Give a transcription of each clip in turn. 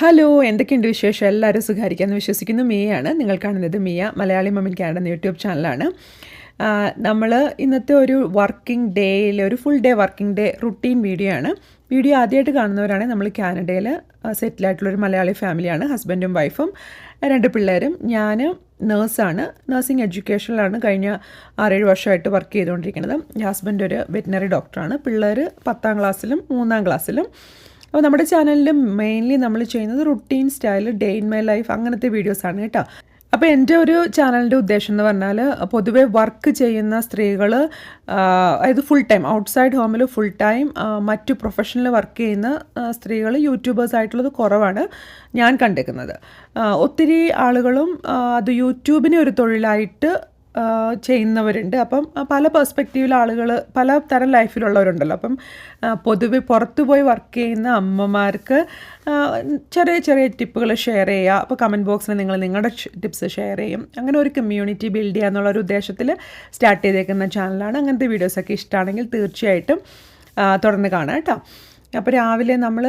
Hello എന്തൊക്കെയുണ്ട് വിശേഷം? എല്ലാവരും സുഖാരിക്കാമെന്ന് വിശ്വസിക്കുന്നു. മിയയാണ്. നിങ്ങൾ കാണുന്നത് Mia Malayali mom in Canada YouTube ചാനലാണ്. നമ്മൾ ഇന്നത്തെ ഒരു വർക്കിംഗ് ഡേയിൽ ഒരു full day working day routine video ആണ്. വീഡിയോ ആദ്യമായിട്ട് കാണുന്നവരാണെങ്കിൽ നമ്മൾ കാനഡയിൽ സെറ്റിലായിട്ടുള്ളൊരു മലയാളി ഫാമിലിയാണ് ഹസ്ബൻഡും വൈഫും രണ്ട് പിള്ളേരും. ഞാൻ നേഴ്സാണ് നഴ്സിംഗ് എഡ്യൂക്കേഷനിലാണ് കഴിഞ്ഞ ആറേഴ് വർഷമായിട്ട് വർക്ക് ചെയ്തുകൊണ്ടിരിക്കുന്നത്. ഹസ്ബൻഡ് ഒരു വെറ്റിനറി ഡോക്ടറാണ് പിള്ളേർ പത്താം ക്ലാസ്സിലും മൂന്നാം ക്ലാസ്സിലും അപ്പോൾ നമ്മുടെ ചാനലിൽ മെയിൻലി നമ്മൾ ചെയ്യുന്നത് routine style day in my life അങ്ങനത്തെ വീഡിയോസാണ് കേട്ടോ. അപ്പോൾ എന്റെ ഒരു ചാനലിന്റെ ഉദ്ദേശം എന്ന് പറഞ്ഞാൽ പൊതുവേ വർക്ക് ചെയ്യുന്ന സ്ത്രീകൾ അതായത് ഫുൾ ടൈം ഔട്ട്സൈഡ് ഹോമിൽ ഫുൾ ടൈം മറ്റു പ്രൊഫഷണൽ വർക്ക് ചെയ്യുന്ന സ്ത്രീകൾ യൂട്യൂബേഴ്സ് ആയിട്ടുള്ളത് കുറവാണ് ഞാൻ കണ്ടേക്കുന്നത് ഒത്തിരി ആളുകളും അത് യൂട്യൂബിനെ ഒരു തൊഴിലായിട്ട് ചെയ്യുന്നവരുണ്ട്. അപ്പം പല പെർസ്പെക്റ്റീവിൽ ആളുകൾ പല തരം ലൈഫിലുള്ളവരുണ്ടല്ലോ അപ്പം പൊതുവെ പുറത്തു പോയി വർക്ക് ചെയ്യുന്ന അമ്മമാർക്ക് ചെറിയ ചെറിയ ടിപ്പുകൾ ഷെയർ ചെയ്യുക. അപ്പോൾ കമന്റ് ബോക്സിൽ നിങ്ങൾ നിങ്ങളുടെ ടിപ്സ് ഷെയർ ചെയ്യും. അങ്ങനെ ഒരു കമ്മ്യൂണിറ്റി ബിൽഡ് ചെയ്യുക എന്നുള്ള ഒരു ഉദ്ദേശത്തിൽ സ്റ്റാർട്ട് ചെയ്തേക്കുന്ന ചാനലാണ് അങ്ങനത്തെ വീഡിയോസൊക്കെ ഇഷ്ടമാണെങ്കിൽ തീർച്ചയായിട്ടും തുടർന്ന് കാണാം കേട്ടോ. അപ്പോൾ രാവിലെ നമ്മൾ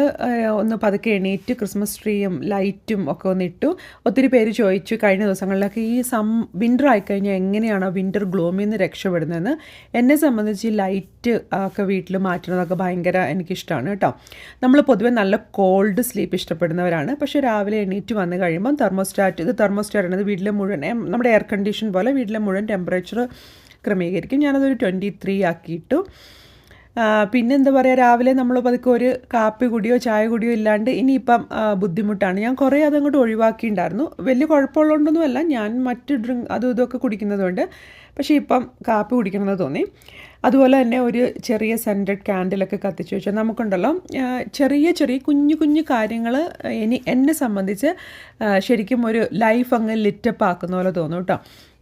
ഒന്ന് പതുക്കെ എണീറ്റ് ക്രിസ്മസ് ട്രീയും ലൈറ്റും ഒക്കെ ഒന്ന് ഇട്ടു. ഒത്തിരി പേര് ചോദിച്ചു കഴിഞ്ഞ ദിവസങ്ങളിലൊക്കെ ഈ സം വിന്റർ ആയിക്കഴിഞ്ഞാൽ എങ്ങനെയാണ് വിന്റർ ഗ്ലോമിൽ നിന്ന് രക്ഷപ്പെടുന്നതെന്ന്. എന്നെ സംബന്ധിച്ച് ലൈറ്റ് ഒക്കെ വീട്ടിൽ മാറ്റുന്നതൊക്കെ ഭയങ്കര എനിക്കിഷ്ടമാണ് കേട്ടോ. നമ്മൾ പൊതുവെ നല്ല കോൾഡ് സ്ലീപ്പ് ഇഷ്ടപ്പെടുന്നവരാണ്. പക്ഷേ രാവിലെ എണീറ്റ് വന്നു കഴിയുമ്പം തെർമോസ്റ്റാറ്റ് ഇത് തെർമോസ്റ്റാറ്റ് ആണ്. വീട്ടിലെ മുഴുവൻ നമ്മുടെ എയർ കണ്ടീഷൻ പോലെ വീട്ടിലെ മുഴുവൻ ടെമ്പറേച്ചർ ക്രമീകരിക്കും. ഞാനതൊരു ട്വന്റി ത്രീ ആക്കിയിട്ടു. പിന്നെ എന്താ പറയുക രാവിലെ നമ്മൾ പതുക്കെ ഒരു കാപ്പി കുടിയോ ചായ കുടിയോ ഇല്ലാണ്ട് ഇനിയിപ്പം ബുദ്ധിമുട്ടാണ്. ഞാൻ കുറേ അതങ്ങോട്ട് ഒഴിവാക്കിയിട്ടുണ്ടായിരുന്നു വലിയ കുഴപ്പമുള്ളതുകൊണ്ടൊന്നുമല്ല ഞാൻ മറ്റ് ഡ്രിങ്ക് അതും ഇതൊക്കെ കുടിക്കുന്നതുകൊണ്ട്. പക്ഷേ ഇപ്പം കാപ്പി കുടിക്കണമെന്ന് തോന്നി. അതുപോലെ തന്നെ ഒരു ചെറിയ സെന്റഡ് ക്യാൻഡിലൊക്കെ കത്തിച്ച് വെച്ചാൽ നമുക്കുണ്ടല്ലോ ചെറിയ ചെറിയ കുഞ്ഞു കുഞ്ഞു കാര്യങ്ങൾ ഇനി എന്നെ സംബന്ധിച്ച് ശരിക്കും ഒരു ലൈഫ് അങ്ങ് ലിറ്റപ്പ് ആക്കുന്ന പോലെ തോന്നും കേട്ടോ.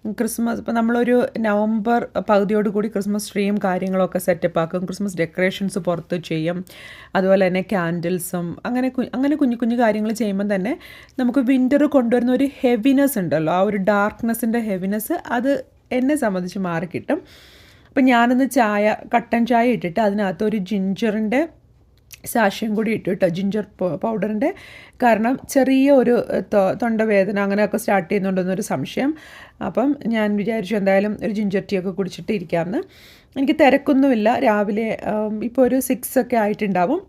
ക്രിസ്മസ് ഇപ്പോൾ നമ്മളൊരു നവംബർ പകുതിയോട് കൂടി ക്രിസ്മസ് ട്രീയും കാര്യങ്ങളൊക്കെ സെറ്റപ്പ് ആക്കും ക്രിസ്മസ് ഡെക്കറേഷൻസ് പുറത്ത് ചെയ്യും. അതുപോലെ തന്നെ ക്യാൻഡിൽസും അങ്ങനെ അങ്ങനെ കുഞ്ഞു കുഞ്ഞു കാര്യങ്ങൾ ചെയ്യുമ്പം തന്നെ നമുക്ക് വിന്റർ കൊണ്ടുവരുന്ന ഒരു ഹെവിനെസ് ഉണ്ടല്ലോ. ആ ഒരു ഡാർക്ക്നെസ്സിന്റെ ഹെവിനെസ് അത് എന്നെ സംബന്ധിച്ച് മാറിക്കിട്ടും. അപ്പം ഞാനൊന്ന് ചായ കട്ടൻ ചായ ഇട്ടിട്ട് അതിനകത്ത് ഒരു ജിഞ്ചറിന്റെ സാഷ്യം കൂടി ഇട്ടു കേട്ടോ ജിഞ്ചർ പൗഡറിന്റെ കാരണം ചെറിയ ഒരു തൊണ്ടവേദന അങ്ങനെയൊക്കെ സ്റ്റാർട്ട് ചെയ്യുന്നുണ്ടെന്നൊരു സംശയം. അപ്പം ഞാൻ വിചാരിച്ചു എന്തായാലും ഒരു ജിഞ്ചർ ടീ ഒക്കെ കുടിച്ചിട്ട് ഇരിക്കാമെന്ന് എനിക്ക് തിരക്കൊന്നുമില്ല. രാവിലെ ഇപ്പോൾ ഒരു സിക്സ് ഒക്കെ ആയിട്ടുണ്ടാവും.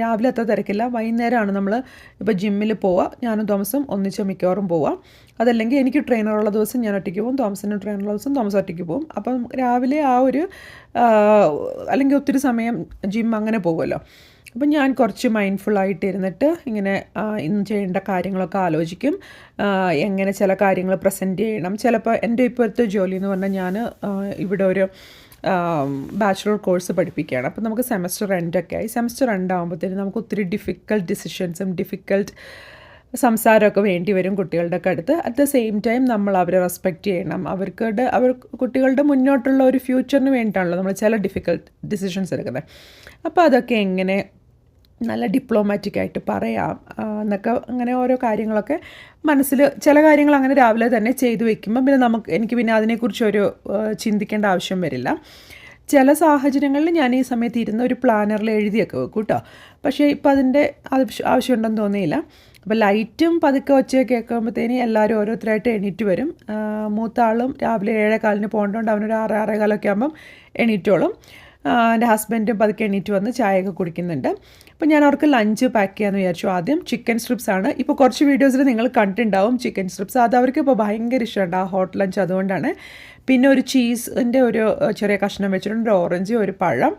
രാവിലെ അത്ര തിരക്കില്ല. വൈകുന്നേരമാണ് നമ്മൾ ഇപ്പോൾ ജിമ്മിൽ പോവുക ഞാനും തോമസും ഒന്നിച്ച് മിക്കവാറും പോവാം. അതല്ലെങ്കിൽ എനിക്ക് ട്രെയിനറുള്ള ദിവസം ഞാൻ ഒറ്റയ്ക്ക് പോകും. തോമസിന് ട്രെയിനറുള്ള ദിവസം തോമസ് ഒറ്റയ്ക്ക് പോകും. അപ്പം രാവിലെ ആ ഒരു അല്ലെങ്കിൽ ഒത്തിരി സമയം ജിം അങ്ങനെ പോകുമല്ലോ. അപ്പം ഞാൻ കുറച്ച് മൈൻഡ്ഫുള്ളായിട്ട് ഇരുന്നിട്ട് ഇങ്ങനെ ഇന്ന് ചെയ്യേണ്ട കാര്യങ്ങളൊക്കെ ആലോചിക്കും. എങ്ങനെ ചില കാര്യങ്ങൾ പ്രസന്റ് ചെയ്യണം. ചിലപ്പോൾ എന്റെ ഇപ്പോഴത്തെ ജോലി എന്ന് പറഞ്ഞാൽ ഞാൻ ഇവിടെ ഒരു ബാച്ചിലർ കോഴ്സ് പഠിപ്പിക്കുകയാണ്. അപ്പോൾ നമുക്ക് സെമസ്റ്റർ എൻഡൊക്കെ ആയി. സെമസ്റ്റർ എൻഡാകുമ്പോഴത്തേനും നമുക്ക് ഒത്തിരി ഡിഫിക്കൽട്ട് ഡിസിഷൻസും ഡിഫിക്കൽട്ട് സംസാരമൊക്കെ വേണ്ടി വരും കുട്ടികളുടെ ഒക്കെ അടുത്ത്. അറ്റ് ദ സെയിം ടൈം നമ്മൾ അവരെ റെസ്പെക്റ്റ് ചെയ്യണം. അവർക്കുടെ അവർ കുട്ടികളുടെ മുന്നോട്ടുള്ള ഒരു ഫ്യൂച്ചറിന് വേണ്ടിയിട്ടാണല്ലോ നമ്മൾ ചില ഡിഫിക്കൽട്ട് ഡിസിഷൻസ് എടുക്കുന്നത്. അപ്പോൾ അതൊക്കെ എങ്ങനെ നല്ല ഡിപ്ലോമാറ്റിക് ആയിട്ട് പറയാം. എന്നൊക്കെ അങ്ങനെ ഓരോ കാര്യങ്ങളൊക്കെ മനസ്സിൽ ചില കാര്യങ്ങൾ അങ്ങനെ രാവിലെ തന്നെ ചെയ്തു വെക്കുമ്പം പിന്നെ നമുക്ക് എനിക്ക് പിന്നെ അതിനെക്കുറിച്ചൊരു ചിന്തിക്കേണ്ട ആവശ്യം വരില്ല. ചില സാഹചര്യങ്ങളിൽ ഞാൻ ഈ സമയത്ത് ഇരുന്ന് ഒരു പ്ലാനറിൽ എഴുതിയൊക്കെ വെക്കും കേട്ടോ. പക്ഷേ ഇപ്പം അതിന്റെ ആവശ്യം ആവശ്യമുണ്ടെന്ന് തോന്നിയില്ല. അപ്പോൾ ലൈറ്റും പതുക്കെ ഒച്ചയൊക്കെ കേൾക്കുമ്പോഴത്തേന് എല്ലാവരും ഓരോരുത്തരായിട്ട് എണീറ്റ് വരും. മൂത്ത ആളും രാവിലെ ഏഴേ കാലിന് പോകേണ്ടതുകൊണ്ട് അവനൊരു ആറ് ആറേ കാലൊക്കെ ആകുമ്പം എണീറ്റോളും. എന്റെ ഹസ്ബൻഡും പതുക്കെ എണീറ്റ് വന്ന് ചായയൊക്കെ കുടിക്കുന്നുണ്ട്. അപ്പോൾ ഞാൻ അവർക്ക് ലഞ്ച് പാക്ക് ചെയ്യാമെന്ന് വിചാരിച്ചു. ആദ്യം ചിക്കൻ സ്ട്രിപ്സ് ആണ്. ഇപ്പോൾ കുറച്ച് വീഡിയോസിൽ നിങ്ങൾ കണ്ടിട്ടുണ്ടാവും ചിക്കൻ സ്ട്രിപ്സ് അത് അവർക്ക് ഇപ്പോൾ ഭയങ്കര ഇഷ്ടമുണ്ട് ആ ഹോട്ട് ലഞ്ച് അതുകൊണ്ടാണ്. പിന്നെ ഒരു ചീസിന്റെ ഒരു ചെറിയ കഷ്ണം വെച്ചിട്ടുണ്ട്. ഒരു ഓറഞ്ച് ഒരു പഴം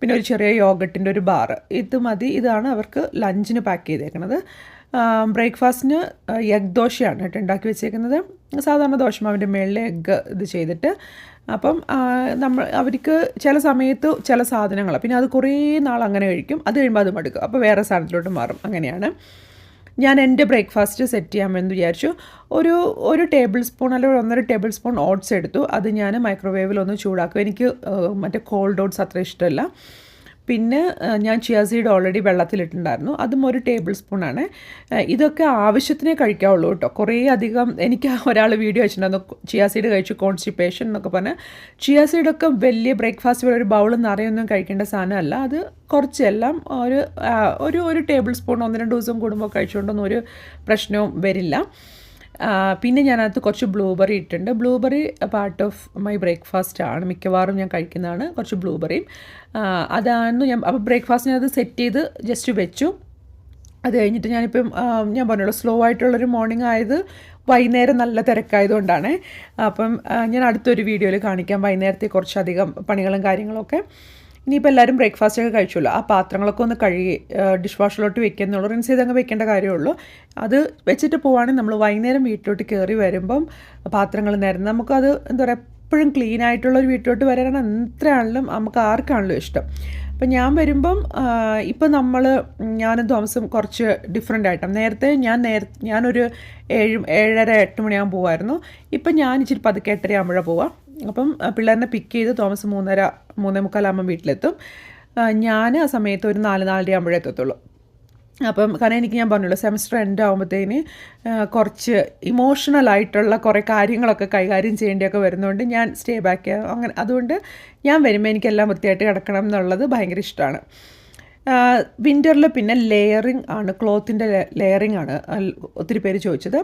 പിന്നെ ഒരു ചെറിയ യോഗട്ടിന്റെ ഒരു ബാർ ഇത് മതി. ഇതാണ് അവർക്ക് ലഞ്ചിന് പാക്ക് ചെയ്തേക്കുന്നത് ബ്രേക്ക്ഫാസ്റ്റിന് എഗ് ദോശയാണ് കേട്ടോ ഉണ്ടാക്കി വെച്ചേക്കുന്നത്. സാധാരണ ദോശമാവിന്റെ മുകളിൽ എഗ്ഗ് ഇത് ചെയ്തിട്ട് അപ്പം നമ്മൾ അവർക്ക് ചില സമയത്ത് ചില സാധനങ്ങൾ പിന്നെ അത് കുറേ നാൾ അങ്ങനെ കഴിക്കും അത് കഴിയുമ്പോൾ അത് മടുക്കും അപ്പോൾ വേറെ സാധനത്തിലോട്ട് മാറും. അങ്ങനെയാണ്. ഞാൻ എന്റെ ബ്രേക്ക്ഫാസ്റ്റ് സെറ്റ് ചെയ്യാമെന്ന് വിചാരിച്ചു. ഒരു ഒരു ടേബിൾ സ്പൂൺ അല്ലെങ്കിൽ ഒന്നര ടേബിൾ സ്പൂൺ ഓട്സ് എടുത്തു. അത് ഞാൻ മൈക്രോവേവിൽ ഒന്ന് ചൂടാക്കും. എനിക്ക് മറ്റേ കോൾഡ് ഓട്സ് അത്ര ഇഷ്ടമല്ല. പിന്നെ ഞാൻ ചിയ സീഡ് ഓൾറെഡി വെള്ളത്തിലിട്ടുണ്ടായിരുന്നു. അതും ഒരു ടേബിൾ സ്പൂണാണ് ഇതൊക്കെ ആവശ്യത്തിനേ കഴിക്കാവുള്ളൂ കേട്ടോ. കുറേ അധികം എനിക്ക് ഒരാൾ വീഡിയോ വെച്ചിട്ടുണ്ടായിരുന്നു ചിയ സീഡ് കഴിച്ചു കോൺസ്റ്റിപ്പേഷൻ എന്നൊക്കെ പറഞ്ഞ്. ചിയ സീഡൊക്കെ വലിയ ബ്രേക്ക്ഫാസ്റ്റ് പോലെ ഒരു ബൗൾ നിറയൊന്നും കഴിക്കേണ്ട സാധനമല്ല. അത് കുറച്ചെല്ലാം ഒരു ഒരു ഒരു ടേബിൾ സ്പൂൺ ഒന്ന് രണ്ട് ദിവസം കൂടുമ്പോൾ കഴിച്ചുകൊണ്ടൊന്നും ഒരു പ്രശ്നവും വരില്ല. പിന്നെ ഞാനകത്ത് കുറച്ച് ബ്ലൂബെറി ഇട്ടിട്ടുണ്ട്. Blueberry part of my breakfast ആണ്. മിക്കവാറും ഞാൻ കഴിക്കുന്നതാണ് കുറച്ച് ബ്ലൂബെറിയും അതാണ് ഞാൻ അപ്പോൾ ബ്രേക്ക്ഫാസ്റ്റ് ഞാനത് സെറ്റ് ചെയ്ത് ജസ്റ്റ് വെച്ചു. അത് കഴിഞ്ഞിട്ട് ഞാനിപ്പം ഞാൻ പറഞ്ഞല്ലോ സ്ലോ ആയിട്ടുള്ളൊരു മോർണിംഗ് ആയത് വൈകുന്നേരം നല്ല തിരക്കായതുകൊണ്ടാണ്. അപ്പം ഞാൻ അടുത്തൊരു വീഡിയോയിൽ കാണിക്കാം വൈകുന്നേരത്തെ കുറച്ചധികം പണികളും കാര്യങ്ങളൊക്കെ. ഇനിയിപ്പോൾ എല്ലാവരും ബ്രേക്ക്ഫാസ്റ്റ് ഒക്കെ കഴിച്ചല്ലോ ആ പാത്രങ്ങളൊക്കെ ഒന്ന് കഴുകി ഡിഷ് വാഷിലോട്ട് വെക്കുന്നുള്ളൂ റിൻസ് ചെയ്തങ്ങ് വെക്കേണ്ട കാര്യമുള്ളൂ. അത് വെച്ചിട്ട് പോവുകയാണെങ്കിൽ നമ്മൾ വൈകുന്നേരം വീട്ടിലോട്ട് കയറി വരുമ്പം പാത്രങ്ങൾ നേരം. നമുക്കത് എന്താ പറയുക എപ്പോഴും ക്ലീൻ ആയിട്ടുള്ള ഒരു വീട്ടിലോട്ട് വരാനാണ് എത്രയാണെങ്കിലും നമുക്ക് ആർക്കാണല്ലോ ഇഷ്ടം. അപ്പം ഞാൻ വരുമ്പം ഇപ്പം നമ്മൾ ഞാനും തോമസും കുറച്ച് ഡിഫറെന്റ് ആയിട്ടാണ് നേരത്തെ ഞാൻ നേര ഞാനൊരു ഏഴ് ഏഴര എട്ട് മണിയാകുമ്പോൾ പോകുമായിരുന്നു ഇപ്പം ഞാൻ ഇച്ചിരി പതുക്കെ എട്ടര ആകുമ്പോഴാണ് പോവാം. അപ്പം പിള്ളേരെ പിക്ക് ചെയ്ത് തോമസ് മൂന്നര മൂന്നേ മുക്കാലാകുമ്പം വീട്ടിലെത്തും. ഞാൻ ആ സമയത്ത് ഒരു നാല് നാലര ആകുമ്പോഴേ എത്തത്തുള്ളൂ. അപ്പം കാരണം എനിക്ക് ഞാൻ പറഞ്ഞല്ലോ സെമസ്റ്റർ എൻഡ് ആകുമ്പോഴത്തേന് കുറച്ച് ഇമോഷണൽ ആയിട്ടുള്ള കുറേ കാര്യങ്ങളൊക്കെ കൈകാര്യം ചെയ്യേണ്ടിയൊക്കെ വരുന്നതുകൊണ്ട് ഞാൻ സ്റ്റേ ബാക്ക് അങ്ങനെ അതുകൊണ്ട് ഞാൻ വരുമ്പോൾ എനിക്കെല്ലാം വൃത്തിയായിട്ട് കിടക്കണം എന്നുള്ളത് ഭയങ്കര ഇഷ്ടമാണ് വിന്ററിൽ പിന്നെ ലെയറിങ് ആണ് ക്ലോത്തിന്റെ ലെയറിങ് ആണ് ഒത്തിരി പേര് ചോദിച്ചത്.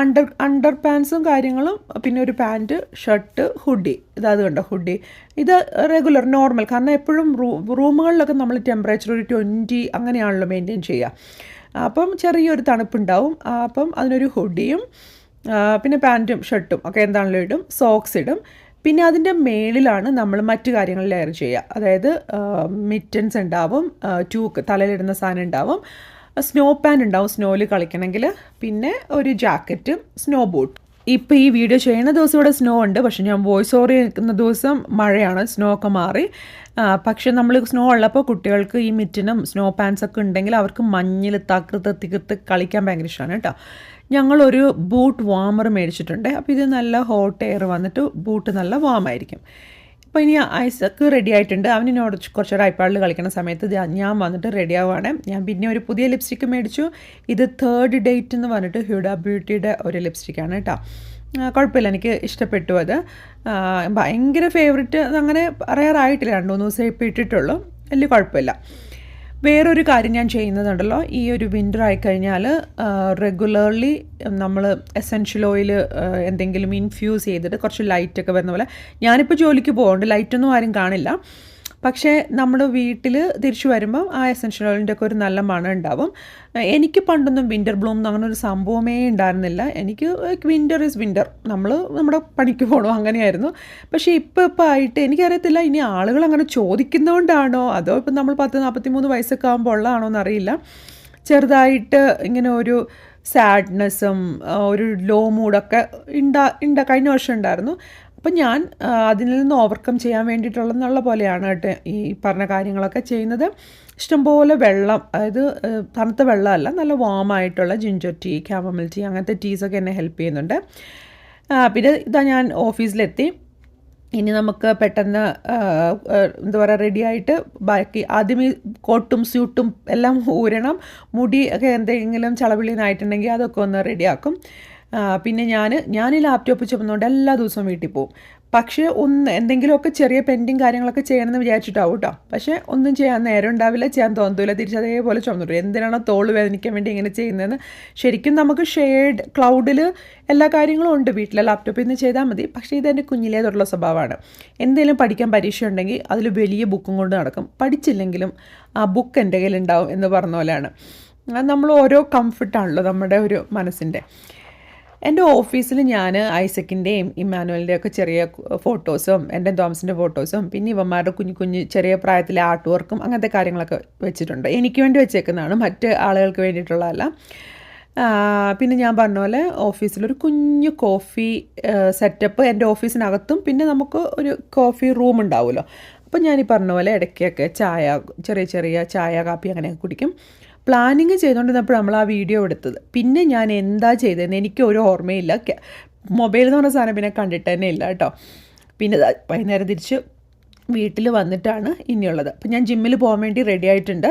അണ്ടർ അണ്ടർ പാൻസും കാര്യങ്ങളും പിന്നെ ഒരു പാന്റ് ഷർട്ട് ഹുഡി ഇതത് കണ്ടോ ഹുഡി ഇത് റെഗുലർ നോർമൽ കാരണം എപ്പോഴും റൂമുകളിലൊക്കെ നമ്മൾ ടെമ്പറേച്ചർ ഒരു ട്വന്റി അങ്ങനെയാണല്ലോ മെയിന്റെയിൻ ചെയ്യുക അപ്പം ചെറിയൊരു തണുപ്പുണ്ടാവും. അപ്പം അതിനൊരു ഹുഡിയും പിന്നെ പാന്റും ഷർട്ടും ഒക്കെ എന്താണല്ലോ ഇടും സോക്സ് ഇടും. പിന്നെ അതിന്റെ മേളിലാണ് നമ്മൾ മറ്റു കാര്യങ്ങൾ ലെയർ ചെയ്യുക. അതായത് മിറ്റൻസ് ഉണ്ടാവും ട്യൂക്ക് തലയിലിടുന്ന സാധനം ഉണ്ടാവും സ്നോ പാൻ ഉണ്ടാവും സ്നോയിൽ കളിക്കണമെങ്കിൽ. പിന്നെ ഒരു ജാക്കറ്റും സ്നോ ബൂട്ട് ഇപ്പോൾ ഈ വീഡിയോ ചെയ്യുന്ന ദിവസം ഇവിടെ സ്നോ ഉണ്ട്. പക്ഷെ ഞാൻ വോയിസ് ഓവർ നിൽക്കുന്ന ദിവസം മഴയാണ് സ്നോ ഒക്കെ മാറി. പക്ഷെ നമ്മൾ സ്നോ ഉള്ളപ്പോൾ കുട്ടികൾക്ക് ഈ മിറ്റിനും സ്നോ പാൻസൊക്കെ ഉണ്ടെങ്കിൽ അവർക്ക് മഞ്ഞിൽ തകർത്ത് തികർത്ത് കളിക്കാൻ ഭയങ്കര ഇഷ്ടമാണ് കേട്ടോ. ഞങ്ങളൊരു ബൂട്ട് വാമർ മേടിച്ചിട്ടുണ്ട്. അപ്പോൾ ഇത് നല്ല ഹോട്ട് എയർ വന്നിട്ട് ബൂട്ട് നല്ല വാമായിരിക്കും അപ്പോൾ ഇനി ഐസക്ക് റെഡി ആയിട്ടുണ്ട്. അവനിനോട് കുറച്ചൊരു ഐപ്പാഡിൽ കളിക്കുന്ന സമയത്ത് ഞാൻ വന്നിട്ട് റെഡി ആവുകയാണ് ഞാൻ പിന്നെ ഒരു പുതിയ ലിപ്സ്റ്റിക്ക് മേടിച്ചു. ഇത് തേർഡ് ഡേറ്റ് എന്ന് പറഞ്ഞിട്ട് ഹ്യൂഡ ബ്യൂട്ടിയുടെ ഒരു ലിപ്സ്റ്റിക്കാണ് കേട്ടോ കുഴപ്പമില്ല. എനിക്ക് ഇഷ്ടപ്പെട്ടു അത്. ഭയങ്കര ഫേവററ്റ് അങ്ങനെ പറയാറായിട്ടില്ല. രണ്ട് മൂന്ന് ദിവസം ഇപ്പോൾ ഇട്ടിട്ടുള്ളൂ. വലിയ കുഴപ്പമില്ല. വേറൊരു കാര്യം ഞാൻ ചെയ്യുന്നതുണ്ടല്ലോ. ഈ ഒരു വിന്റർ ആയിക്കഴിഞ്ഞാൽ റെഗുലർലി നമ്മൾ എസെൻഷ്യൽ ഓയിൽ എന്തെങ്കിലും ഇൻഫ്യൂസ് ചെയ്തിട്ട് കുറച്ച് ലൈറ്റൊക്കെ വരുന്ന പോലെ. ഞാനിപ്പോൾ ജോലിക്ക് പോകുന്നുണ്ട് ലൈറ്റൊന്നും ആരും കാണില്ല. പക്ഷേ നമ്മൾ വീട്ടിൽ തിരിച്ചു വരുമ്പം ആ എസെൻഷ്യൽ ഓയിലിന്റെ ഒക്കെ ഒരു നല്ല മണം ഉണ്ടാവും. എനിക്ക് പണ്ടൊന്നും വിന്റർ ബ്ലൂം അങ്ങനെ ഒരു സംഭവമേ ഉണ്ടായിരുന്നില്ല. എനിക്ക് വിന്റർ ഇസ് വിന്റർ നമ്മൾ നമ്മുടെ പണിക്ക് പോകണം അങ്ങനെയായിരുന്നു. പക്ഷേ ഇപ്പോൾ ഇപ്പോൾ ആയിട്ട് എനിക്കറിയത്തില്ല ഇനി ആളുകൾ അങ്ങനെ ചോദിക്കുന്നതുകൊണ്ടാണോ അതോ ഇപ്പം നമ്മൾ പത്ത് നാൽപ്പത്തി മൂന്ന് വയസ്സൊക്കെ ആകുമ്പോൾ ഉള്ളതാണോ എന്നറിയില്ല. ചെറുതായിട്ട് ഇങ്ങനെ ഒരു സാഡ്നെസ്സും ഒരു ലോ മൂഡൊക്കെ ഉണ്ടാ ഉണ്ടാ കഴിഞ്ഞ വർഷം ഉണ്ടായിരുന്നു. അപ്പം ഞാൻ അതിൽ നിന്ന് ഓവർകം ചെയ്യാൻ വേണ്ടിയിട്ടുള്ളതെന്നുള്ള പോലെയാണ് കേട്ടോ ഈ പറഞ്ഞ കാര്യങ്ങളൊക്കെ ചെയ്യുന്നത്. ഇഷ്ടംപോലെ വെള്ളം അതായത് തണുത്ത വെള്ളമല്ല നല്ല വാമായിട്ടുള്ള ജിഞ്ചർ ടീ ക്യാമമിൽ ടീ അങ്ങനത്തെ ടീസൊക്കെ എന്നെ ഹെൽപ്പ് ചെയ്യുന്നുണ്ട്. പിന്നെ ഇതാ ഞാൻ ഓഫീസിലെത്തി ഇനി നമുക്ക് പെട്ടെന്ന് എന്താ പറയുക റെഡിയായിട്ട് ബാക്കി ആദ്യം ഈ കോട്ടും സ്യൂട്ടും എല്ലാം ഊരണം. മുടി ഒക്കെ എന്തെങ്കിലും ചളവിളിന്നായിട്ടുണ്ടെങ്കിൽ അതൊക്കെ ഒന്ന് റെഡിയാക്കും പിന്നെ ഞാൻ ഞാൻ ഈ ലാപ്ടോപ്പ് ചുമന്നുകൊണ്ട് എല്ലാ ദിവസവും വീട്ടിൽ പോകും പക്ഷേ ഒന്ന് എന്തെങ്കിലുമൊക്കെ ചെറിയ പെൻഡിങ് കാര്യങ്ങളൊക്കെ ചെയ്യണമെന്ന് വിചാരിച്ചിട്ടാവും കേട്ടോ പക്ഷേ ഒന്നും ചെയ്യാൻ നേരം ഉണ്ടാവില്ല ചെയ്യാൻ തോന്നത്തില്ല. തിരിച്ച് അതേപോലെ ചുമന്നിട്ടു എന്തിനാണോ തോൾ വേദനിക്കാൻ വേണ്ടി ഇങ്ങനെ ചെയ്യുന്നതെന്ന് ശരിക്കും നമുക്ക് ഷെയ്ഡ് ക്ലൗഡിൽ എല്ലാ കാര്യങ്ങളും ഉണ്ട് വീട്ടിലെ ലാപ്ടോപ്പിൽ നിന്ന് ചെയ്താൽ മതി. പക്ഷേ ഇതെന്റെ കുഞ്ഞിലേ തൊട്ടുള്ള സ്വഭാവമാണ്. എന്തെങ്കിലും പഠിക്കാൻ പരീക്ഷ ഉണ്ടെങ്കിൽ അതിൽ വലിയ ബുക്കും കൊണ്ട് നടക്കും. പഠിച്ചില്ലെങ്കിലും ആ ബുക്ക് എന്റെ കയ്യിലുണ്ടാവും എന്ന് പറഞ്ഞ പോലെയാണ്. നമ്മൾ ഓരോ കംഫർട്ടാണല്ലോ നമ്മുടെ ഒരു മനസ്സിന്റെ. എന്റെ ഓഫീസിൽ ഞാൻ ഐസക്കിന്റെയും ഇമ്മാനുവലിന്റെയും ഒക്കെ ചെറിയ ഫോട്ടോസും എന്റെ തോമസിന്റെ ഫോട്ടോസും പിന്നെ ഇവന്മാരുടെ കുഞ്ഞു കുഞ്ഞു ചെറിയ പ്രായത്തിലെ ആർട്ട് വർക്കും അങ്ങനത്തെ കാര്യങ്ങളൊക്കെ വെച്ചിട്ടുണ്ട്. എനിക്ക് വേണ്ടി വെച്ചേക്കുന്നതാണ്. മറ്റ് ആളുകൾക്ക് വേണ്ടിയിട്ടുള്ളതല്ല. പിന്നെ ഞാൻ പറഞ്ഞ പോലെ ഓഫീസിലൊരു കുഞ്ഞു കോഫി സെറ്റപ്പ് എന്റെ ഓഫീസിനകത്തും പിന്നെ നമുക്ക് ഒരു കോഫി റൂം ഉണ്ടാവുമല്ലോ. അപ്പോൾ ഞാൻ ഈ പറഞ്ഞ പോലെ ഇടയ്ക്കൊക്കെ ചായ ചെറിയ ചെറിയ ചായ കാപ്പി അങ്ങനെയൊക്കെ കുടിക്കും. പ്ലാനിങ് ചെയ്തുകൊണ്ടിരുന്നപ്പോൾ നമ്മൾ ആ വീഡിയോ എടുത്തത്. പിന്നെ ഞാൻ എന്താ ചെയ്തതെന്ന് എനിക്ക് ഒരു ഓർമ്മയില്ല. മൊബൈൽ എന്ന് പറഞ്ഞ സാധനം പിന്നെ കണ്ടിട്ട് തന്നെ ഇല്ല കേട്ടോ. പിന്നെ വൈകുന്നേരം തിരിച്ച് വീട്ടിൽ വന്നിട്ടാണ് ഇനിയുള്ളത്. അപ്പം ഞാൻ ജിമ്മിൽ പോകാൻ വേണ്ടി റെഡി ആയിട്ടുണ്ട്.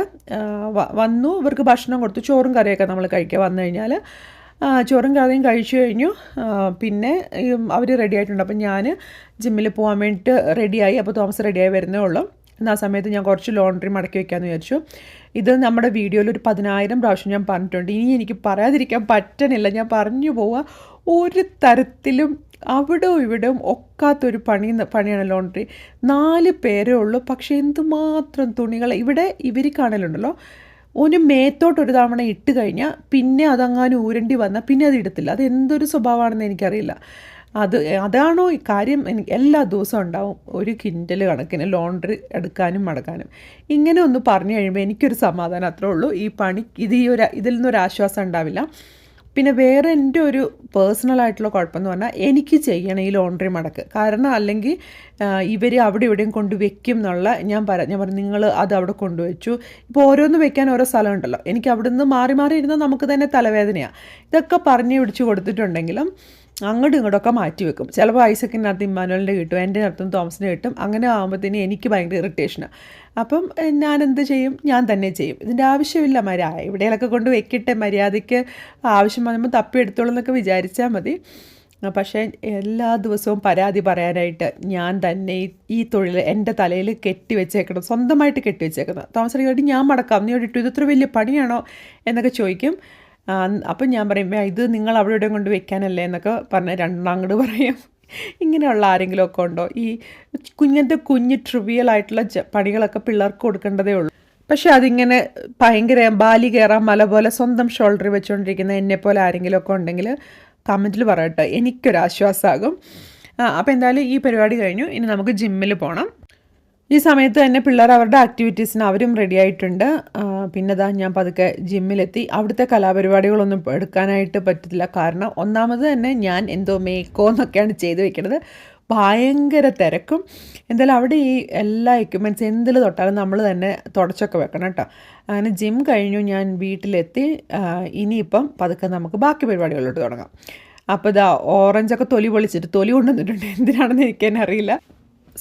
വന്നു. ഇവർക്ക് ഭക്ഷണം കൊടുത്തു. ചോറും കറിയൊക്കെ നമ്മൾ കഴിക്കുക വന്നു കഴിഞ്ഞാൽ ചോറും കറിയും കഴിച്ചു കഴിഞ്ഞു. പിന്നെ അവർ റെഡി ആയിട്ടുണ്ട്. അപ്പം ഞാൻ ജിമ്മിൽ പോകാൻ വേണ്ടിയിട്ട് റെഡിയായി അപ്പോൾ തോമസ് റെഡിയായി വരുന്നേ ഉള്ളൂ. എന്നാൽ ആ സമയത്ത് ഞാൻ കുറച്ച് ലോണ്ടറി മടക്കി വെക്കാമെന്ന് വിചാരിച്ചു. ഇത് നമ്മുടെ വീഡിയോയിൽ ഒരു പതിനായിരം പ്രാവശ്യം ഞാൻ പറഞ്ഞിട്ടുണ്ട്. ഇനി എനിക്ക് പറയാതിരിക്കാൻ പറ്റണില്ല. ഞാൻ പറഞ്ഞു പോവുക ഒരു തരത്തിലും അവിടെയും ഇവിടെയും ഒക്കാത്തൊരു പണി പണിയാണ് ലോണ്ടറി നാല് പേരേ ഉള്ളൂ. പക്ഷേ എന്തുമാത്രം തുണികൾ ഇവിടെ ഇവർ കാണലുണ്ടല്ലോ. ഒന്ന് മേത്തോട്ട് ഒരു തവണ ഇട്ട് കഴിഞ്ഞാൽ പിന്നെ അതങ്ങാനും ഊരണ്ടി വന്നാൽ പിന്നെ അത് ഇടത്തില്ല. അത് എന്തൊരു സ്വഭാവമാണെന്ന് എനിക്കറിയില്ല. അത് അതാണോ ഈ കാര്യം? എനിക്ക് എല്ലാ ദിവസവും ഉണ്ടാവും ഒരു കിൻഡൽ കണക്കിന് ലോണ്ടറി എടുക്കാനും മടക്കാനും ഇങ്ങനെ ഒന്ന് പറഞ്ഞു കഴിയുമ്പോൾ എനിക്കൊരു സമാധാനം അത്രേ ഉള്ളൂ. ഈ പണി ഇത് ഈ ഒരു ഇതിൽ നിന്നൊരു ആശ്വാസം ഉണ്ടാവില്ല. പിന്നെ വേറെ എന്റെ ഒരു പേഴ്സണലായിട്ടുള്ള കുഴപ്പമെന്ന് പറഞ്ഞാൽ എനിക്ക് ചെയ്യണം ഈ ലോണ്ടറി മടക്ക്. കാരണം അല്ലെങ്കിൽ ഇവർ അവിടെ ഇവിടെയും കൊണ്ട് വെക്കും എന്നുള്ള ഞാൻ പറ ഞാൻ പറഞ്ഞു നിങ്ങൾ അത് അവിടെ കൊണ്ടുവച്ചു ഇപ്പോൾ ഓരോന്ന് വെക്കാൻ ഓരോ സ്ഥലം ഉണ്ടല്ലോ. എനിക്ക് അവിടെ നിന്ന് മാറി മാറി ഇരുന്നാൽ നമുക്ക് തന്നെ തലവേദനയാണ് ഇതൊക്കെ പറഞ്ഞു പിടിച്ച് കൊടുത്തിട്ടുണ്ടെങ്കിലും അങ്ങോട്ടും ഇങ്ങോട്ടൊക്കെ മാറ്റി വെക്കും. ചിലപ്പോൾ ഐസക്കിനകത്ത് ഇമ്മാനുവലിന്റെ കിട്ടും എന്റെ അർത്ഥം തോമസിന്റെ കിട്ടും അങ്ങനെ ആകുമ്പോഴത്തേനും എനിക്ക് ഭയങ്കര ഇറിറ്റേഷനാണ് അപ്പം ഞാനെന്ത് ചെയ്യും? ഞാൻ തന്നെ ചെയ്യും. ഇതിന്റെ ആവശ്യമില്ല മര്യാദ. ഇവിടെയൊക്കെ കൊണ്ട് വെക്കട്ടെ മര്യാദയ്ക്ക് ആവശ്യം തപ്പി എടുത്തോളൂ എന്നൊക്കെ വിചാരിച്ചാൽ മതി. പക്ഷേ എല്ലാ ദിവസവും പരാതി പറയാനായിട്ട് ഞാൻ തന്നെ ഈ- തൊഴിൽ എന്റെ തലയിൽ കെട്ടി വെച്ചേക്കണം സ്വന്തമായിട്ട് കെട്ടി തോമസ് താമസിക്കായിട്ട് ഞാൻ മടക്കാം. നീ ഇട്ടു. ഇത് ഇത്ര വലിയ പണിയാണോ? എന്നൊക്കെ ചോദിക്കും. അപ്പം ഞാൻ പറയും "വേ, ഇത് നിങ്ങൾ അവിടെ ഇവിടെ കൊണ്ട് വെക്കാനല്ലേ? എന്നൊക്കെ പറഞ്ഞ് രണ്ടെണ്ണം അങ്ങോട്ട് പറയും. ഇങ്ങനെയുള്ള ആരെങ്കിലുമൊക്കെ ഉണ്ടോ? ഈ കുഞ്ഞിന്റെ കുഞ്ഞ് ട്രിവിയൽ ആയിട്ടുള്ള പണികളൊക്കെ പിള്ളേർക്ക് കൊടുക്കേണ്ടതേ ഉള്ളൂ. പക്ഷെ അതിങ്ങനെ ഭയങ്കര ബാലി കയറാൻ മല പോലെ സ്വന്തം ഷോൾഡറിൽ വെച്ചുകൊണ്ടിരിക്കുന്ന എന്നെപ്പോലെ ആരെങ്കിലുമൊക്കെ ഉണ്ടെങ്കിൽ കമന്റിൽ പറയട്ടെ. എനിക്കൊരു ആശ്വാസമാകും അപ്പോൾ എന്തായാലും ഈ പരിപാടി കഴിഞ്ഞു. ഇനി നമുക്ക് ജിമ്മിൽ പോകണം ഈ സമയത്ത് തന്നെ പിള്ളേർ അവരുടെ ആക്ടിവിറ്റീസിന് അവരും റെഡി ആയിട്ടുണ്ട്. പിന്നെ ദാ ഞാൻ പതുക്കെ ജിമ്മിലെത്തി അവിടുത്തെ കലാപരിപാടികളൊന്നും എടുക്കാനായിട്ട് പറ്റത്തില്ല. കാരണം ഒന്നാമത് തന്നെ ഞാൻ എന്തോ മേക്കോ എന്നൊക്കെയാണ് ചെയ്തു വെക്കുന്നത് ഭയങ്കര തിരക്കും. എന്തായാലും അവിടെ ഈ എല്ലാ എക്യുപ്മെന്റ്സ് എന്തിൽ തൊട്ടാലും നമ്മൾ തന്നെ തുടച്ചൊക്കെ വെക്കണം കേട്ടോ. അങ്ങനെ ജിം കഴിഞ്ഞു ഞാൻ വീട്ടിലെത്തി. ഇനിയിപ്പം പതുക്കെ നമുക്ക് ബാക്കി പരിപാടികളിലോട്ട് തുടങ്ങാം. അപ്പോൾ ഇതാ ഓറഞ്ചൊക്കെ തൊലി പൊളിച്ചിട്ട് തൊലി കൊണ്ടുവന്നിട്ടുണ്ട്. എന്തിനാണെന്ന് എനിക്ക് തന്നെ അറിയില്ല.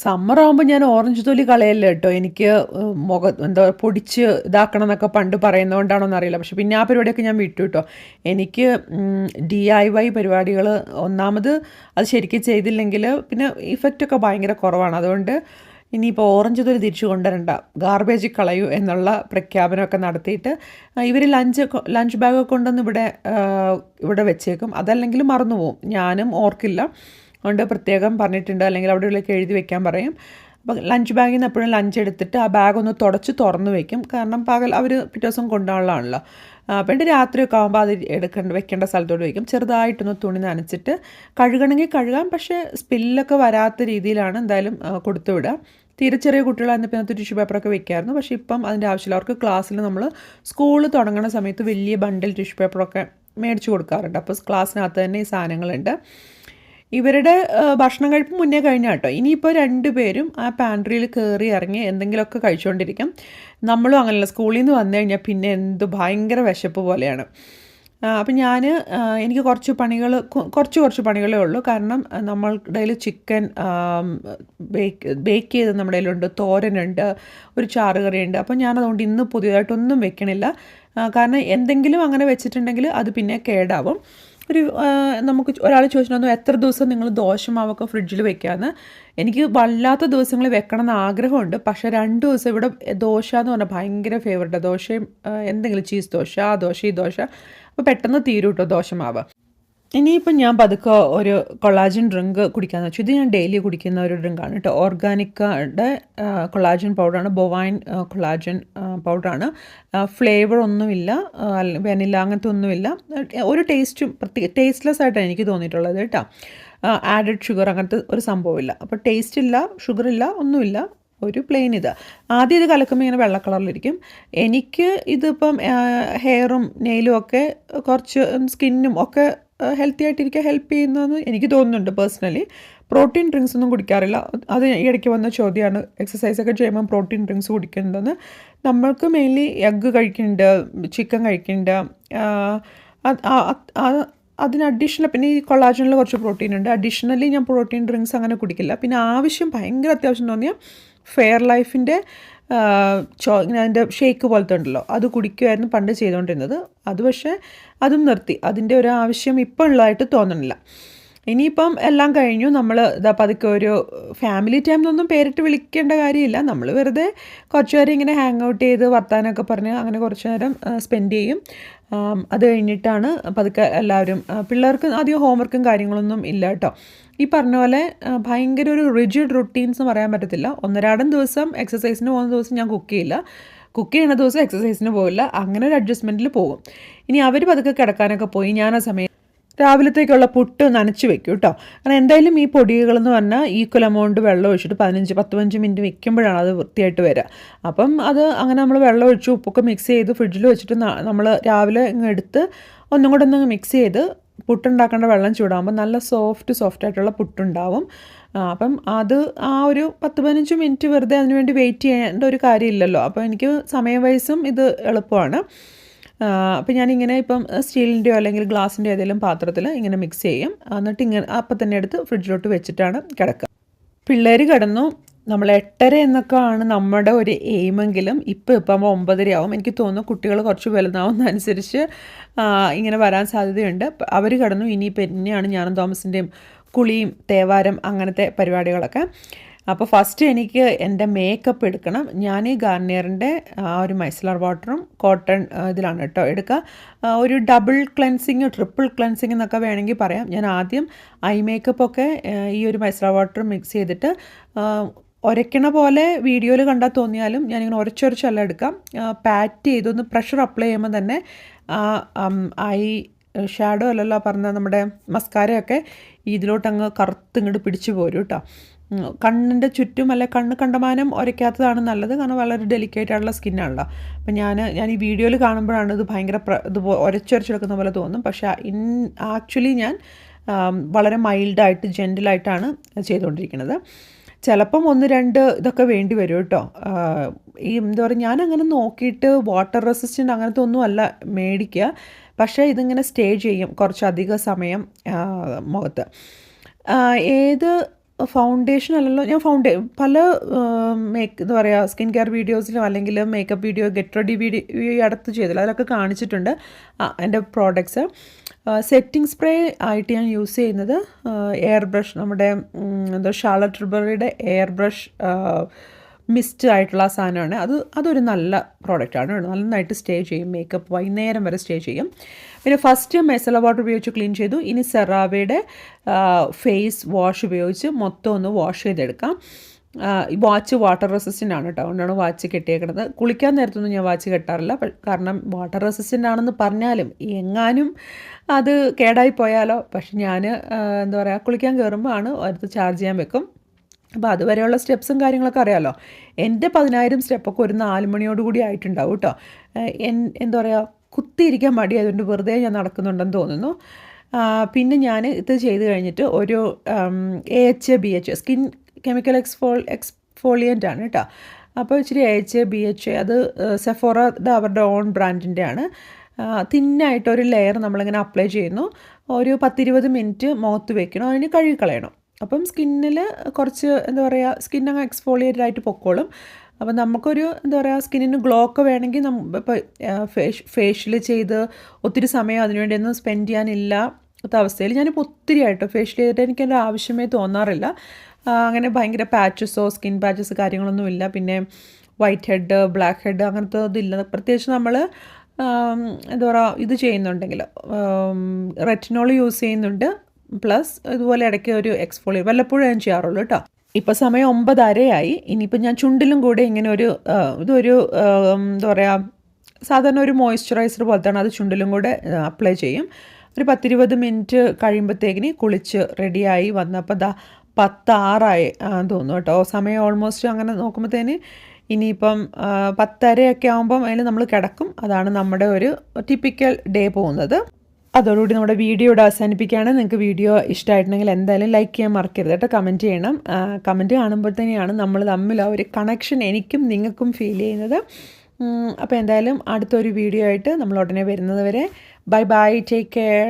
സമ്മർ ആകുമ്പോൾ ഞാൻ ഓറഞ്ച് തൊലി കളയല്ല കേട്ടോ എനിക്ക് മുഖ എന്താ പൊടിച്ച് ഇതാക്കണം എന്നൊക്കെ പണ്ട് പറയുന്നതുകൊണ്ടാണോന്ന് അറിയില്ല. പക്ഷെ പിന്നെ ആ പരിപാടിയൊക്കെ ഞാൻ വിട്ടു കേട്ടോ എനിക്ക് ഡി ഐ വൈ പരിപാടികൾ ഒന്നാമത് അത് ശരിക്കും ചെയ്തില്ലെങ്കിൽ പിന്നെ ഇഫക്റ്റൊക്കെ ഭയങ്കര കുറവാണ്. അതുകൊണ്ട് ഇനിയിപ്പോൾ ഓറഞ്ച് തൊലി തിരിച്ചു കൊണ്ടുവരണ്ട. ഗാർബേജ് കളയൂ എന്നുള്ള പ്രഖ്യാപനമൊക്കെ നടത്തിയിട്ട് ഇവർ ലഞ്ച് ലഞ്ച് ബാഗൊക്കെ കൊണ്ടുവന്ന് ഇവിടെ ഇവിടെ വെച്ചേക്കും. അതല്ലെങ്കിൽ മറന്നു പോകും ഞാനും ഓർക്കില്ല. അതുകൊണ്ട് പ്രത്യേകം പറഞ്ഞിട്ടുണ്ട്? അല്ലെങ്കിൽ അവിടെ ഉള്ളിലേക്ക് എഴുതി വെക്കാൻ പറയും. അപ്പം ലഞ്ച് ബാഗിൽ നിന്ന് എപ്പോഴും ലഞ്ച് എടുത്തിട്ട് ആ ബാഗ് ഒന്ന് തുടച്ച് തുറന്ന് വെക്കും. കാരണം പകൽ അവർ പിറ്റേ ദിവസം കൊണ്ടുപോകാനുള്ളതാണല്ലോ. അപ്പം എന്റെ രാത്രിയൊക്കെ ആകുമ്പോൾ അത് എടുക്കേണ്ട വെക്കേണ്ട സ്ഥലത്തോട്ട് വയ്ക്കും ചെറുതായിട്ടൊന്ന് തുണി നനച്ചിട്ട് കഴുകണമെങ്കിൽ കഴുകാം. പക്ഷേ സ്പില്ലൊക്കെ വരാത്ത രീതിയിലാണ് എന്തായാലും കൊടുത്തു വിടുക. തീരെ ചെറിയ കുട്ടികളായിരുന്നു പിന്നെ ടിഷ്യൂ പേപ്പറൊക്കെ വെക്കായിരുന്നു. പക്ഷേ ഇപ്പം അതിന്റെ ആവശ്യമില്ല. അവർക്ക് ക്ലാസ്സിൽ നമ്മൾ സ്കൂൾ തുടങ്ങുന്ന സമയത്ത് വലിയ ബണ്ടിൽ ടിഷ്യൂ പേപ്പറൊക്കെ മേടിച്ച് കൊടുക്കാറുണ്ട്. അപ്പോൾ ക്ലാസ്സിനകത്ത് തന്നെ ഈ സാധനങ്ങളുണ്ട്. ഇവരുടെ ഭക്ഷണം കഴിപ്പ് മുന്നേ കഴിഞ്ഞ കേട്ടോ. ഇനിയിപ്പോൾ രണ്ടുപേരും ആ പാൻട്രിയിൽ കയറി ഇറങ്ങി എന്തെങ്കിലുമൊക്കെ കഴിച്ചുകൊണ്ടിരിക്കും നമ്മളും അങ്ങനെയല്ല സ്കൂളിൽ നിന്ന് വന്നു കഴിഞ്ഞാൽ പിന്നെ എന്ത് ഭയങ്കര വിശപ്പ് പോലെയാണ്. അപ്പം ഞാൻ എനിക്ക് കുറച്ച് പണികൾ കുറച്ച് കുറച്ച് പണികളേ ഉള്ളൂ. കാരണം നമ്മളുടെ കയ്യിൽ ചിക്കൻ ബേക്ക് ബേക്ക് ചെയ്ത് നമ്മുടെ കയ്യിലുണ്ട് തോരനുണ്ട് ഒരു ചാറ് കറിയുണ്ട്. അപ്പം ഞാനതുകൊണ്ട് ഇന്ന് പുതിയതായിട്ടൊന്നും വെക്കണില്ല. കാരണം എന്തെങ്കിലും അങ്ങനെ വെച്ചിട്ടുണ്ടെങ്കിൽ അത് പിന്നെ കേടാവും. ഒരു നമുക്ക് ഒരാൾ ചോദിച്ചിട്ടുണ്ടോ എത്ര ദിവസം നിങ്ങൾ ദോശമാവൊക്കെ ഫ്രിഡ്ജിൽ വെക്കാമെന്ന് എനിക്ക് വല്ലാത്ത ദിവസങ്ങൾ വെക്കണം എന്ന് ആഗ്രഹമുണ്ട്. പക്ഷേ രണ്ട് ദിവസം ഇവിടെ ദോശ എന്ന് പറഞ്ഞാൽ ഭയങ്കര ഫേവറേറ്റാണ് ദോശയും എന്തെങ്കിലും ചീസ് ദോശ ആ ദോശ ഈ ദോശ. അപ്പോൾ പെട്ടെന്ന് തീരും കേട്ടോ ദോശമാവ് ഇനിയിപ്പം ഞാൻ പതുക്കെ ഒരു കൊളാജൻ ഡ്രിങ്ക് കുടിക്കാമെന്ന് വെച്ചു. ഇത് ഞാൻ ഡെയിലി കുടിക്കുന്ന ഒരു ഡ്രിങ്കാണ് കേട്ടോ ഓർഗാനിക്കയുടെ കൊളാജൻ പൗഡറാണ് ബൊവൈൻ കൊളാജൻ പൗഡറാണ് ഫ്ലേവർ ഒന്നുമില്ല. വെനില അങ്ങനത്തെ ഒന്നുമില്ല. ഒരു ടേസ്റ്റും പ്രത്യേക ടേസ്റ്റ്ലെസ് ആയിട്ടാണ് എനിക്ക് തോന്നിയിട്ടുള്ളത് കേട്ടോ ആഡഡ് ഷുഗർ അങ്ങനത്തെ ഒരു സംഭവമില്ല. അപ്പോൾ ടേസ്റ്റ് ഇല്ല ഷുഗർ ഇല്ല ഒന്നുമില്ല. ഒരു പ്ലെയിൻ ഇത്. ആദ്യം ഇത് കലക്കുമ്പോൾ ഇങ്ങനെ വെള്ള കളറിലിരിക്കും എനിക്ക് ഇതിപ്പം ഹെയറും നെയിലും ഒക്കെ കുറച്ച് സ്കിന്നും ഒക്കെ ഹെൽത്തി ആയിട്ടിരിക്കാൻ ഹെൽപ്പ് ചെയ്യുന്നതെന്ന് എനിക്ക് തോന്നുന്നുണ്ട് പേഴ്സണലി പ്രോട്ടീൻ ഡ്രിങ്ക്സ് ഒന്നും കുടിക്കാറില്ല. അത് ഈ ഇടയ്ക്ക് വന്ന ചോദ്യമാണ്. എക്സസൈസ് ഒക്കെ ചെയ്യുമ്പോൾ പ്രോട്ടീൻ ഡ്രിങ്ക്സ് കുടിക്കുന്നുണ്ടെന്ന് നമ്മൾക്ക് മെയിൻലി എഗ്ഗ് കഴിക്കുന്നുണ്ട് ചിക്കൻ കഴിക്കുന്നുണ്ട്. അതിന് അഡീഷണൽ പിന്നെ ഈ കൊളാജനിൽ കുറച്ച് പ്രോട്ടീൻ ഉണ്ട്. അഡീഷണലി ഞാൻ പ്രോട്ടീൻ ഡ്രിങ്ക്സ് അങ്ങനെ കുടിക്കില്ല. പിന്നെ ആവശ്യം ഭയങ്കര അത്യാവശ്യം തോന്നിയാൽ ഫെയർ ലൈഫിന്റെ ചോ ഇങ്ങനെ അതിന്റെ ഷേക്ക് പോലത്തെ ഉണ്ടല്ലോ അത് കുടിക്കുമായിരുന്നു പണ്ട് ചെയ്തുകൊണ്ടിരുന്നത്. അത് പക്ഷേ അതും നിർത്തി. അതിന്റെ ഒരു ആവശ്യം ഇപ്പോൾ ഉള്ളതായിട്ട് തോന്നണില്ല. ഇനിയിപ്പം എല്ലാം കഴിഞ്ഞു. നമ്മൾ ഇതാ പതുക്കെ ഒരു ഫാമിലി ടൈം എന്നൊന്നും പേരിട്ട് വിളിക്കേണ്ട കാര്യമില്ല. നമ്മൾ വെറുതെ കുറച്ച് നേരം ഇങ്ങനെ ഹാങ് ഔട്ട് ചെയ്ത് വർത്താനമൊക്കെ പറഞ്ഞ് അങ്ങനെ കുറച്ച് നേരം സ്പെൻഡ് ചെയ്യും. അത് കഴിഞ്ഞിട്ടാണ് പതുക്കെ എല്ലാവരും പിള്ളേർക്ക് അധികം ഹോംവർക്കും കാര്യങ്ങളൊന്നും ഇല്ല കേട്ടോ. ഈ പറഞ്ഞ പോലെ ഭയങ്കര ഒരു റിജിഡ് റുട്ടീൻസ് പറയാൻ പറ്റത്തില്ല. ഒന്നരാടം ദിവസം എക്സസൈസിന് പോകുന്ന ദിവസം ഞാൻ കുക്ക് ചെയ്യില്ല. കുക്ക് ചെയ്യുന്ന ദിവസം എക്സസൈസിന് പോകില്ല അങ്ങനെ ഒരു അഡ്ജസ്റ്റ്മെന്റിൽ പോകും. ഇനി അവർ പതുക്കെ കിടക്കാനൊക്കെ പോയി. ഞാൻ ആ സമയം രാവിലത്തേക്കുള്ള പുട്ട് നനച്ച് വെക്കും കേട്ടോ കാരണം എന്തായാലും ഈ പൊടികളെന്ന് പറഞ്ഞാൽ ഈക്വൽ എമൗണ്ട് വെള്ളം ഒഴിച്ചിട്ട് പതിനഞ്ച് പത്ത് പതിനഞ്ച് മിനിറ്റ് വെക്കുമ്പോഴാണ് അത് വൃത്തിയായിട്ട് വരിക അപ്പം അത് അങ്ങനെ നമ്മൾ വെള്ളം ഒഴിച്ച് ഉപ്പൊക്കെ മിക്സ് ചെയ്ത് ഫ്രിഡ്ജിൽ വെച്ചിട്ട് നമ്മൾ രാവിലെ ഇങ്ങ് എടുത്ത് ഒന്നും കൂടെ ഒന്ന് മിക്സ് ചെയ്ത് പുട്ടുണ്ടാക്കേണ്ട വെള്ളം ചൂടാകുമ്പോൾ നല്ല സോഫ്റ്റ് സോഫ്റ്റ് ആയിട്ടുള്ള പുട്ടുണ്ടാവും. അപ്പം അത് ആ ഒരു പത്ത് പതിനഞ്ച് മിനിറ്റ് വെറുതെ അതിനുവേണ്ടി വെയിറ്റ് ചെയ്യേണ്ട ഒരു കാര്യമില്ലല്ലോ. അപ്പോൾ എനിക്ക് സമയം വയസ്സും ഇത് എളുപ്പമാണ്. അപ്പോൾ ഞാനിങ്ങനെ ഇപ്പം സ്റ്റീലിന്റെയോ അല്ലെങ്കിൽ ഗ്ലാസിന്റെയോ ഏതെങ്കിലും പാത്രത്തിൽ ഇങ്ങനെ മിക്സ് ചെയ്യും. എന്നിട്ട് ഇങ്ങനെ അപ്പം തന്നെ എടുത്ത് ഫ്രിഡ്ജിലോട്ട് വെച്ചിട്ടാണ് കിടക്കുക പിള്ളേർ കിടന്നു. നമ്മൾ എട്ടര എന്നൊക്കെ ആണ് നമ്മുടെ ഒരു എയിമെങ്കിലും ഇപ്പോൾ ഇപ്പം ആകുമ്പോൾ ഒമ്പതരയാവും. എനിക്ക് തോന്നുന്നു കുട്ടികൾ കുറച്ച് വലുതാവുന്നതനുസരിച്ച് ഇങ്ങനെ വരാൻ സാധ്യതയുണ്ട്. അവർ കടന്നു. ഇനിയിപ്പോൾ എന്നെയാണ് ഞാനും തോമസിന്റെയും കുളിയും തേവാരം അങ്ങനത്തെ പരിപാടികളൊക്കെ. അപ്പോൾ ഫസ്റ്റ് എനിക്ക് എന്റെ മേക്കപ്പ് എടുക്കണം. ഞാൻ ഈ ഗാർണിയറിന്റെ ആ ഒരു മൈസലർ വാട്ടറും കോട്ടൺ ഇതിലാണ് കേട്ടോ എടുക്കുക. ഒരു ഡബിൾ ക്ലെൻസിങ് ട്രിപ്പിൾ ക്ലെൻസിങ് എന്നൊക്കെ വേണമെങ്കിൽ പറയാം. ഞാൻ ആദ്യം ഐ മേക്കപ്പൊക്കെ ഈ ഒരു മൈസലർ വാട്ടർ മിക്സ് ചെയ്തിട്ട് ഉരയ്ക്കണ പോലെ വീഡിയോയിൽ കണ്ടാൽ തോന്നിയാലും ഞാനിങ്ങനെ ഉരച്ചുരച്ചല്ല എടുക്കാം. പാറ്റ് ചെയ്തൊന്ന് പ്രഷർ അപ്ലൈ ചെയ്യുമ്പോൾ തന്നെ ഐ ഷാഡോ അല്ലല്ലോ പറഞ്ഞ നമ്മുടെ മസ്കാരയൊക്കെ ഇതിലോട്ട് അങ്ങ് കറുത്ത് ഇങ്ങോട്ട് പിടിച്ചു പോരും കേട്ടോ കണ്ണിന്റെ ചുറ്റും അല്ലെ കണ്ണ് കണ്ടമാനം ഉരയ്ക്കാത്തതാണ് നല്ലത്. കാരണം വളരെ ഡെലിക്കേറ്റ് ആയിട്ടുള്ള സ്കിന്നാണല്ലോ അപ്പം ഞാൻ ഞാൻ ഈ വീഡിയോയിൽ കാണുമ്പോഴാണ് ഇത് ഭയങ്കര പ്ര ഇത് ഉരച്ചുരച്ചെടുക്കുന്ന പോലെ തോന്നും. പക്ഷേ ഇൻ ആക്ച്വലി ഞാൻ വളരെ മൈൽഡായിട്ട് ജെന്റിലായിട്ടാണ് ചെയ്തുകൊണ്ടിരിക്കുന്നത് ചിലപ്പം ഒന്ന് രണ്ട് ഇതൊക്കെ വേണ്ടി വരും കേട്ടോ. ഈ എന്താ പറയുക ഞാനങ്ങനെ നോക്കിയിട്ട് വാട്ടർ റെസിസ്റ്റന്റ് അങ്ങനത്തെ ഒന്നും അല്ല മേടിക്കുക. പക്ഷേ ഇതിങ്ങനെ സ്റ്റേ ചെയ്യും കുറച്ചധിക സമയം മുഖത്ത്. ഏത് ഫൗണ്ടേഷൻ അല്ലല്ലോ ഞാൻ ഫൗണ്ടേ പല മേക്ക് എന്താ പറയുക സ്കിൻ കെയർ വീഡിയോസിലും അല്ലെങ്കിൽ makeup video get ready video അടുത്ത് ചെയ്തില്ല അതിലൊക്കെ കാണിച്ചിട്ടുണ്ട് എന്റെ പ്രോഡക്റ്റ്സ് സെറ്റിംഗ് സ്പ്രേ ആയിട്ട് ഞാൻ യൂസ് ചെയ്യുന്നത് എയർ ബ്രഷ് നമ്മുടെ എന്താ ഷാർലറ്റ് ട്രിബറിയുടെ എയർ ബ്രഷ് മിസ്റ്റ് ആയിട്ടുള്ള സാധനമാണ്. അത് അതൊരു നല്ല പ്രോഡക്റ്റാണ്. നന്നായിട്ട് സ്റ്റേ ചെയ്യും മേക്കപ്പ് വൈകുന്നേരം വരെ സ്റ്റേ ചെയ്യും. പിന്നെ ഫസ്റ്റ് മെസല വാട്ടർ ഉപയോഗിച്ച് ക്ലീൻ ചെയ്തു. ഇനി സെറാവയുടെ ഫേസ് വാഷ് ഉപയോഗിച്ച് മൊത്തം ഒന്ന് വാഷ് ചെയ്തെടുക്കാം. വാച്ച് വാട്ടർ റെസിസ്റ്റന്റ് ആണ് കേട്ടോ. അതുകൊണ്ടാണ് വാച്ച് കെട്ടിയേക്കുന്നത് കുളിക്കാൻ നേരത്തൊന്നും ഞാൻ വാച്ച് കെട്ടാറില്ല. കാരണം വാട്ടർ റെസിസ്റ്റന്റ് ആണെന്ന് പറഞ്ഞാലും എങ്ങാനും അത് കേടായി പോയാലോ. പക്ഷെ ഞാൻ എന്താ പറയുക കുളിക്കാൻ കയറുമ്പോൾ ആണ് അടുത്ത് ചാർജ് ചെയ്യാൻ വെക്കും. അപ്പോൾ അതുവരെയുള്ള സ്റ്റെപ്സും കാര്യങ്ങളൊക്കെ അറിയാമല്ലോ എന്റെ പതിനായിരം സ്റ്റെപ്പൊക്കെ ഒരു നാല് മണിയോടുകൂടി ആയിട്ടുണ്ടാവും കേട്ടോ എൻ- എന്താ പറയുക കുത്തിയിരിക്കാൻ മടിയായതുകൊണ്ട് വെറുതെ ഞാൻ നടക്കുന്നുണ്ടെന്ന് തോന്നുന്നു. പിന്നെ ഞാൻ ഇത് ചെയ്ത് കഴിഞ്ഞിട്ട് ഒരു A H B H skin chemical exfol exfoliant ആണ് കേട്ടോ അപ്പോൾ ഇച്ചിരി എ എച്ച് ബി എച്ച് അത് സെഫോറയുടെ അവരുടെ ഓൺ ബ്രാൻഡിന്റെ ആണ് തിന്നായിട്ട് ഒരു ലെയർ നമ്മളിങ്ങനെ അപ്ലൈ ചെയ്യുന്നു. ഒരു പത്തിരുപത് മിനിറ്റ് മുഖത്ത് വെക്കണം. അതിന് കഴുകി കളയണം അപ്പം സ്കിന്നിൽ കുറച്ച് എന്താ പറയുക സ്കിൻ അങ്ങ് എക്സ്ഫോളിയേറ്റഡ് ആയിട്ട് പൊക്കോളും. അപ്പോൾ നമുക്കൊരു എന്താ പറയുക സ്കിന്നിന് ഗ്ലോ ഒക്കെ വേണമെങ്കിൽ നമ്മ ഇപ്പോൾ ഫേഷ് ഫേഷ്യൽ ചെയ്ത് ഒത്തിരി സമയം അതിനുവേണ്ടി ഒന്നും സ്പെൻഡ് ചെയ്യാനില്ല അവസ്ഥയിൽ. ഞാനിപ്പോൾ ഒത്തിരി ആയിട്ടോ ഫേഷ്യൽ ചെയ്തിട്ട് എനിക്ക് എന്റെ ആവശ്യമേ തോന്നാറില്ല. അങ്ങനെ ഭയങ്കര പാച്ചസോ സ്കിൻ പാച്ചസ് കാര്യങ്ങളൊന്നും ഇല്ല. പിന്നെ വൈറ്റ് ഹെഡ് ബ്ലാക്ക് ഹെഡ് അങ്ങനത്തെ ഇതില്ല. പ്രത്യേകിച്ച് നമ്മൾ എന്താ പറയുക ഇത് ചെയ്യുന്നുണ്ടെങ്കിൽ റെറ്റിനോൾ യൂസ് ചെയ്യുന്നുണ്ട്. പ്ലസ് ഇതുപോലെ ഇടയ്ക്ക് ഒരു എക്സ്ഫോളി വല്ലപ്പോഴും ഞാൻ ചെയ്യാറുള്ളൂ കേട്ടോ. ഇപ്പോൾ സമയം ഒമ്പതരയായി ഇനിയിപ്പോൾ ഞാൻ ചുണ്ടിലും കൂടെ ഇങ്ങനെ ഒരു ഇതൊരു എന്താ പറയുക സാധാരണ ഒരു മോയ്സ്ചറൈസർ പോലത്താണ് അത് ചുണ്ടിലും കൂടെ അപ്ലൈ ചെയ്യും. ഒരു പത്തിരുപത് മിനിറ്റ് കഴിയുമ്പോഴത്തേക്കിന് കുളിച്ച് റെഡിയായി വന്നപ്പോൾ ദാ പത്താറായി തോന്നുന്നു കേട്ടോ. സമയം ഓൾമോസ്റ്റ് അങ്ങനെ നോക്കുമ്പോഴത്തേന് ഇനിയിപ്പം പത്തരയൊക്കെ ആകുമ്പം അതിൽ നമ്മൾ കിടക്കും. അതാണ് നമ്മുടെ ഒരു ടിപ്പിക്കൽ ഡേ പോകുന്നത്. അതോടുകൂടി നമ്മുടെ വീഡിയോ ഇവിടെ അവസാനിപ്പിക്കുകയാണ്. നിങ്ങൾക്ക് വീഡിയോ ഇഷ്ടമായിട്ടുണ്ടെങ്കിൽ എന്തായാലും ലൈക്ക് ചെയ്യാൻ മറക്കരുത് കേട്ടോ. കമന്റ് ചെയ്യണം. കമന്റ് കാണുമ്പോൾ തന്നെയാണ് നമ്മൾ തമ്മിൽ ആ ഒരു കണക്ഷൻ എനിക്കും നിങ്ങൾക്കും ഫീൽ ചെയ്യുന്നത്. അപ്പോൾ എന്തായാലും അടുത്തൊരു വീഡിയോ ആയിട്ട് നമ്മൾ ഉടനെ വരുന്നത് വരെ. Bye bye take care